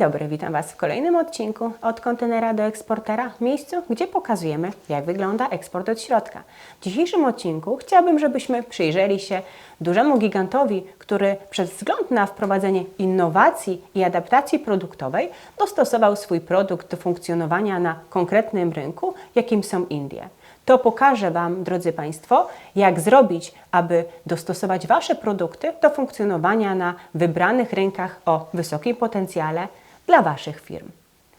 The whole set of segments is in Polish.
dobry, witam Was w kolejnym odcinku od kontenera do eksportera, miejscu, gdzie pokazujemy, jak wygląda eksport od środka. W dzisiejszym odcinku chciałabym, żebyśmy przyjrzeli się dużemu gigantowi, który przez wzgląd na wprowadzenie innowacji i adaptacji produktowej dostosował swój produkt do funkcjonowania na konkretnym rynku, jakim są Indie. To pokażę Wam, drodzy Państwo, jak zrobić, aby dostosować Wasze produkty do funkcjonowania na wybranych rynkach o wysokim potencjale dla Waszych firm.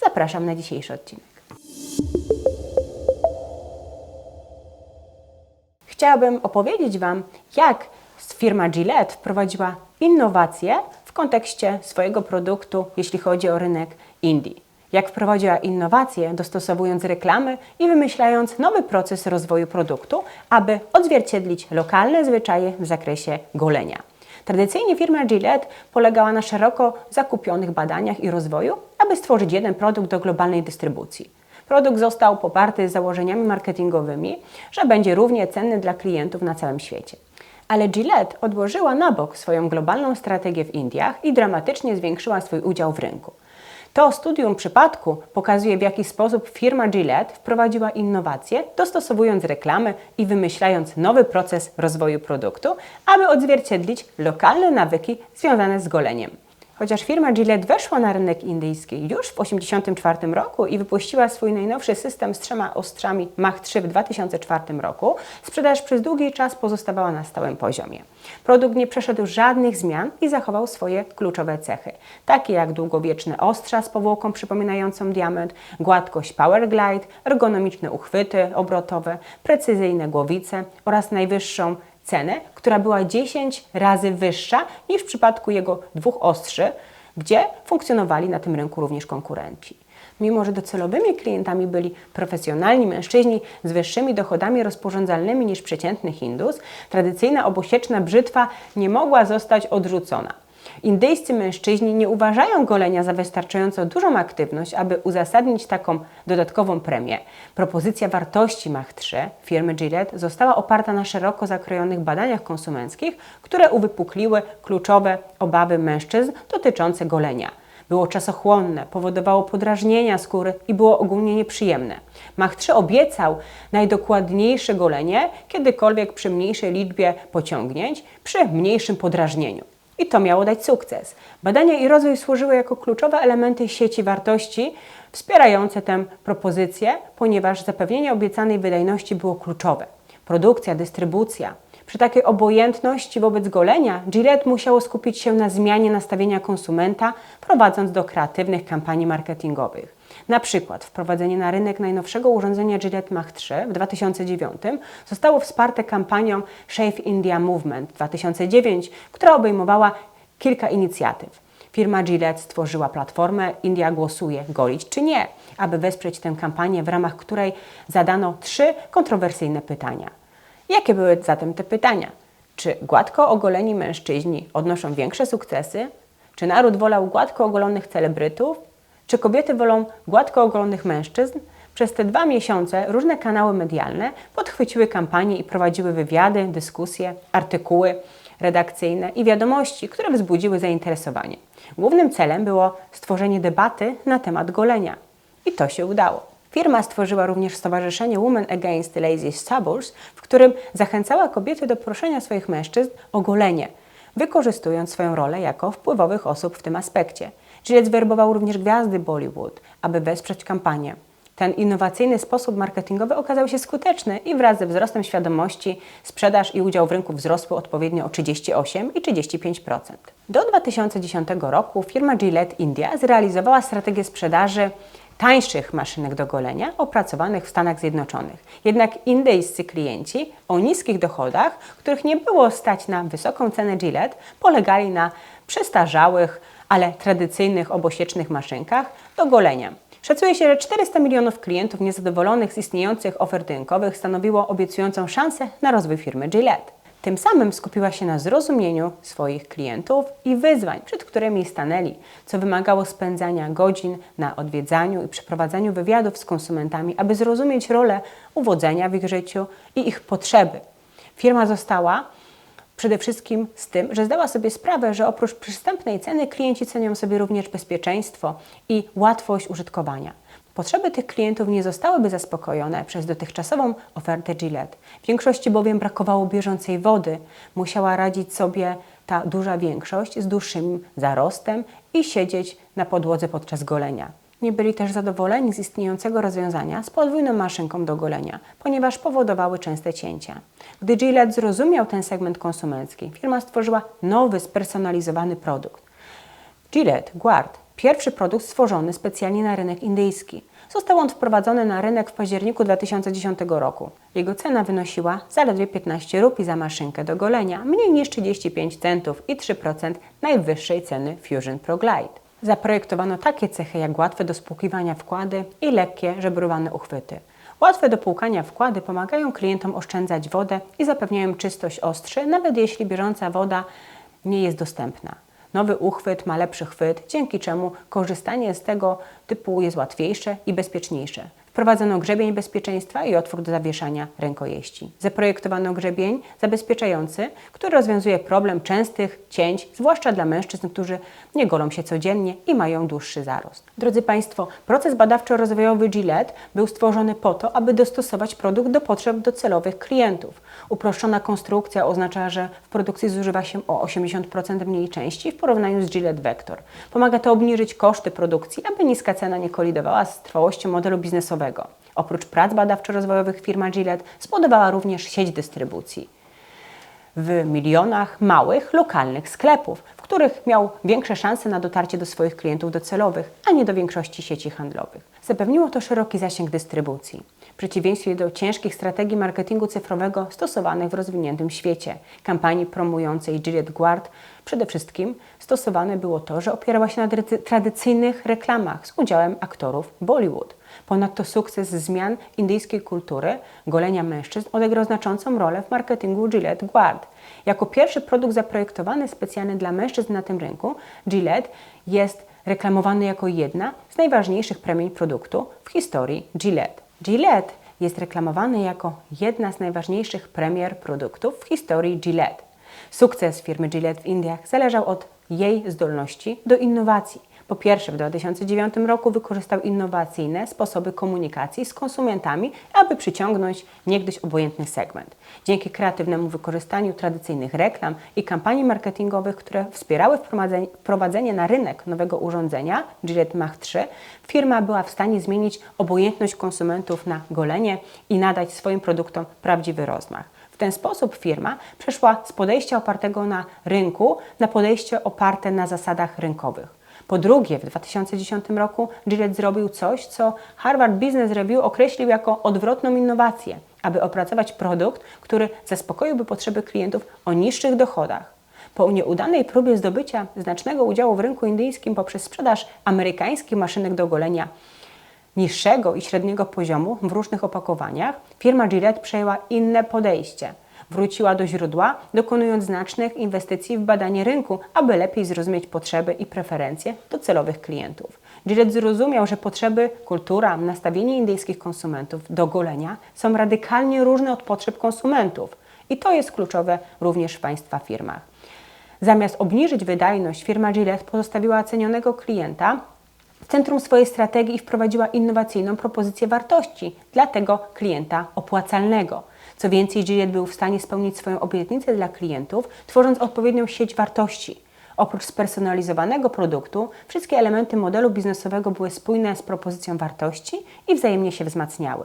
Zapraszam na dzisiejszy odcinek. Chciałabym opowiedzieć Wam, jak firma Gillette wprowadziła innowacje w kontekście swojego produktu, jeśli chodzi o rynek Indii jak wprowadziła innowacje, dostosowując reklamy i wymyślając nowy proces rozwoju produktu, aby odzwierciedlić lokalne zwyczaje w zakresie golenia. Tradycyjnie firma Gillette polegała na szeroko zakupionych badaniach i rozwoju, aby stworzyć jeden produkt do globalnej dystrybucji. Produkt został poparty założeniami marketingowymi, że będzie równie cenny dla klientów na całym świecie. Ale Gillette odłożyła na bok swoją globalną strategię w Indiach i dramatycznie zwiększyła swój udział w rynku. To studium przypadku pokazuje, w jaki sposób firma Gillette wprowadziła innowacje, dostosowując reklamy i wymyślając nowy proces rozwoju produktu, aby odzwierciedlić lokalne nawyki związane z goleniem. Chociaż firma Gillette weszła na rynek indyjski już w 1984 roku i wypuściła swój najnowszy system z trzema ostrzami Mach 3 w 2004 roku, sprzedaż przez długi czas pozostawała na stałym poziomie. Produkt nie przeszedł żadnych zmian i zachował swoje kluczowe cechy, takie jak długowieczne ostrza z powłoką przypominającą diament, gładkość Power Glide, ergonomiczne uchwyty obrotowe, precyzyjne głowice oraz najwyższą cenę, która była 10 razy wyższa niż w przypadku jego dwóch ostrzy, gdzie funkcjonowali na tym rynku również konkurenci. Mimo, że docelowymi klientami byli profesjonalni mężczyźni z wyższymi dochodami rozporządzalnymi niż przeciętny Hindus, tradycyjna obosieczna brzytwa nie mogła zostać odrzucona. Indyjscy mężczyźni nie uważają golenia za wystarczająco dużą aktywność, aby uzasadnić taką dodatkową premię. Propozycja wartości Mach 3 firmy Gillette została oparta na szeroko zakrojonych badaniach konsumenckich, które uwypukliły kluczowe obawy mężczyzn dotyczące golenia. Było czasochłonne, powodowało podrażnienia skóry i było ogólnie nieprzyjemne. Mach 3 obiecał najdokładniejsze golenie, kiedykolwiek przy mniejszej liczbie pociągnięć, przy mniejszym podrażnieniu. I to miało dać sukces. Badania i rozwój służyły jako kluczowe elementy sieci wartości wspierające tę propozycję, ponieważ zapewnienie obiecanej wydajności było kluczowe. Produkcja, dystrybucja. Przy takiej obojętności wobec golenia, Gillette musiało skupić się na zmianie nastawienia konsumenta, prowadząc do kreatywnych kampanii marketingowych. Na przykład wprowadzenie na rynek najnowszego urządzenia Gillette Mach 3 w 2009 zostało wsparte kampanią Shave India Movement 2009, która obejmowała kilka inicjatyw. Firma Gillette stworzyła platformę India głosuje golić czy nie, aby wesprzeć tę kampanię, w ramach której zadano trzy kontrowersyjne pytania. Jakie były zatem te pytania? Czy gładko ogoleni mężczyźni odnoszą większe sukcesy? Czy naród wolał gładko ogolonych celebrytów? Czy kobiety wolą gładko ogolonych mężczyzn? Przez te dwa miesiące różne kanały medialne podchwyciły kampanię i prowadziły wywiady, dyskusje, artykuły redakcyjne i wiadomości, które wzbudziły zainteresowanie. Głównym celem było stworzenie debaty na temat golenia. I to się udało. Firma stworzyła również stowarzyszenie Women Against Lazy Stubbles, w którym zachęcała kobiety do proszenia swoich mężczyzn o golenie, wykorzystując swoją rolę jako wpływowych osób w tym aspekcie. Gillette zwerbował również gwiazdy Bollywood, aby wesprzeć kampanię. Ten innowacyjny sposób marketingowy okazał się skuteczny i wraz ze wzrostem świadomości sprzedaż i udział w rynku wzrosły odpowiednio o 38 i 35%. Do 2010 roku firma Gillette India zrealizowała strategię sprzedaży tańszych maszynek do golenia opracowanych w Stanach Zjednoczonych. Jednak indyjscy klienci o niskich dochodach, których nie było stać na wysoką cenę Gillette, polegali na przestarzałych, ale tradycyjnych obosiecznych maszynkach do golenia. Szacuje się, że 400 milionów klientów niezadowolonych z istniejących ofert rynkowych stanowiło obiecującą szansę na rozwój firmy Gillette. Tym samym skupiła się na zrozumieniu swoich klientów i wyzwań, przed którymi stanęli, co wymagało spędzania godzin na odwiedzaniu i przeprowadzaniu wywiadów z konsumentami, aby zrozumieć rolę uwodzenia w ich życiu i ich potrzeby. Firma została Przede wszystkim z tym, że zdała sobie sprawę, że oprócz przystępnej ceny klienci cenią sobie również bezpieczeństwo i łatwość użytkowania. Potrzeby tych klientów nie zostałyby zaspokojone przez dotychczasową ofertę Gillette. W większości bowiem brakowało bieżącej wody. Musiała radzić sobie ta duża większość z dłuższym zarostem i siedzieć na podłodze podczas golenia. Nie byli też zadowoleni z istniejącego rozwiązania z podwójną maszynką do golenia, ponieważ powodowały częste cięcia. Gdy Gillette zrozumiał ten segment konsumencki, firma stworzyła nowy, spersonalizowany produkt. Gillette Guard, pierwszy produkt stworzony specjalnie na rynek indyjski. Został on wprowadzony na rynek w październiku 2010 roku. Jego cena wynosiła zaledwie 15 rupii za maszynkę do golenia, mniej niż 35 centów i 3% najwyższej ceny Fusion Pro Glide. Zaprojektowano takie cechy jak łatwe do spłukiwania wkłady i lekkie, żebrowane uchwyty. Łatwe do płukania wkłady pomagają klientom oszczędzać wodę i zapewniają czystość ostrzy, nawet jeśli bieżąca woda nie jest dostępna. Nowy uchwyt ma lepszy chwyt, dzięki czemu korzystanie z tego typu jest łatwiejsze i bezpieczniejsze. Wprowadzono grzebień bezpieczeństwa i otwór do zawieszania rękojeści. Zaprojektowano grzebień zabezpieczający, który rozwiązuje problem częstych cięć, zwłaszcza dla mężczyzn, którzy nie golą się codziennie i mają dłuższy zarost. Drodzy Państwo, proces badawczo-rozwojowy Gillette był stworzony po to, aby dostosować produkt do potrzeb docelowych klientów. Uproszczona konstrukcja oznacza, że w produkcji zużywa się o 80% mniej części w porównaniu z Gillette Vector. Pomaga to obniżyć koszty produkcji, aby niska cena nie kolidowała z trwałością modelu biznesowego. Oprócz prac badawczo-rozwojowych firma Gillette zbudowała również sieć dystrybucji w milionach małych, lokalnych sklepów, w których miał większe szanse na dotarcie do swoich klientów docelowych, a nie do większości sieci handlowych. Zapewniło to szeroki zasięg dystrybucji, w przeciwieństwie do ciężkich strategii marketingu cyfrowego stosowanych w rozwiniętym świecie. Kampanii promującej Gillette Guard przede wszystkim stosowane było to, że opierała się na tradycyjnych reklamach z udziałem aktorów Bollywood. Ponadto sukces zmian indyjskiej kultury golenia mężczyzn odegrał znaczącą rolę w marketingu Gillette Guard. Jako pierwszy produkt zaprojektowany specjalnie dla mężczyzn na tym rynku, Gillette jest reklamowany jako jedna z najważniejszych premii produktu w historii Gillette. Gillette jest reklamowany jako jedna z najważniejszych premier produktów w historii Gillette. Sukces firmy Gillette w Indiach zależał od jej zdolności do innowacji. Po pierwsze, w 2009 roku wykorzystał innowacyjne sposoby komunikacji z konsumentami, aby przyciągnąć niegdyś obojętny segment. Dzięki kreatywnemu wykorzystaniu tradycyjnych reklam i kampanii marketingowych, które wspierały wprowadzenie, na rynek nowego urządzenia Gillette Mach 3, firma była w stanie zmienić obojętność konsumentów na golenie i nadać swoim produktom prawdziwy rozmach. W ten sposób firma przeszła z podejścia opartego na rynku na podejście oparte na zasadach rynkowych. Po drugie, w 2010 roku Gillette zrobił coś, co Harvard Business Review określił jako odwrotną innowację, aby opracować produkt, który zaspokoiłby potrzeby klientów o niższych dochodach. Po nieudanej próbie zdobycia znacznego udziału w rynku indyjskim poprzez sprzedaż amerykańskich maszynek do golenia niższego i średniego poziomu w różnych opakowaniach, firma Gillette przejęła inne podejście – wróciła do źródła, dokonując znacznych inwestycji w badanie rynku, aby lepiej zrozumieć potrzeby i preferencje docelowych klientów. Gillette zrozumiał, że potrzeby, kultura, nastawienie indyjskich konsumentów do golenia są radykalnie różne od potrzeb konsumentów. I to jest kluczowe również w Państwa firmach. Zamiast obniżyć wydajność, firma Gillette pozostawiła cenionego klienta w centrum swojej strategii wprowadziła innowacyjną propozycję wartości dla tego klienta opłacalnego. Co więcej, Gillette był w stanie spełnić swoją obietnicę dla klientów, tworząc odpowiednią sieć wartości. Oprócz spersonalizowanego produktu, wszystkie elementy modelu biznesowego były spójne z propozycją wartości i wzajemnie się wzmacniały.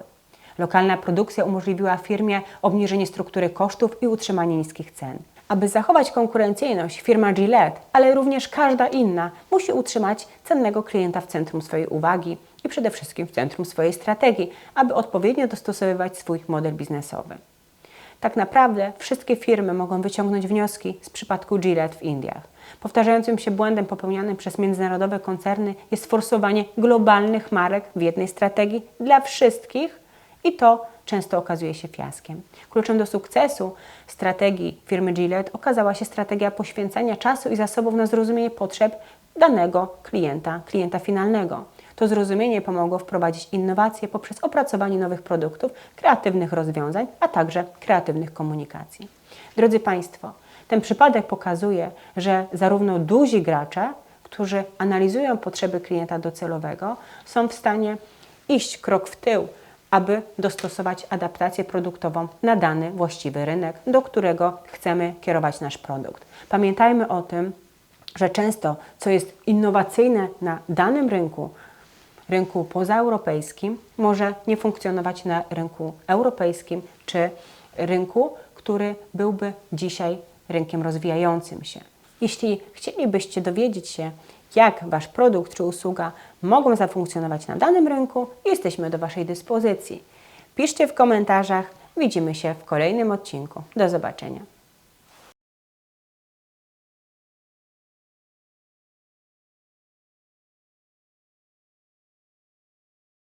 Lokalna produkcja umożliwiła firmie obniżenie struktury kosztów i utrzymanie niskich cen. Aby zachować konkurencyjność, firma Gillette, ale również każda inna, musi utrzymać cennego klienta w centrum swojej uwagi i przede wszystkim w centrum swojej strategii, aby odpowiednio dostosowywać swój model biznesowy. Tak naprawdę wszystkie firmy mogą wyciągnąć wnioski z przypadku Gillette w Indiach. Powtarzającym się błędem popełnianym przez międzynarodowe koncerny jest forsowanie globalnych marek w jednej strategii dla wszystkich i to często okazuje się fiaskiem. Kluczem do sukcesu strategii firmy Gillette okazała się strategia poświęcania czasu i zasobów na zrozumienie potrzeb danego klienta, klienta finalnego. To zrozumienie pomogło wprowadzić innowacje poprzez opracowanie nowych produktów, kreatywnych rozwiązań, a także kreatywnych komunikacji. Drodzy Państwo, Ten przypadek pokazuje, że zarówno duzi gracze, którzy analizują potrzeby klienta docelowego, są w stanie iść krok w tył, aby dostosować adaptację produktową na dany właściwy rynek, do którego chcemy kierować nasz produkt. Pamiętajmy o tym, że często co jest innowacyjne na danym rynku, rynku pozaeuropejskim, może nie funkcjonować na rynku europejskim czy rynku, który byłby dzisiaj rynkiem rozwijającym się. Jeśli chcielibyście dowiedzieć się, jak Wasz produkt czy usługa mogą zafunkcjonować na danym rynku, jesteśmy do Waszej dyspozycji. Piszcie w komentarzach. Widzimy się w kolejnym odcinku. Do zobaczenia.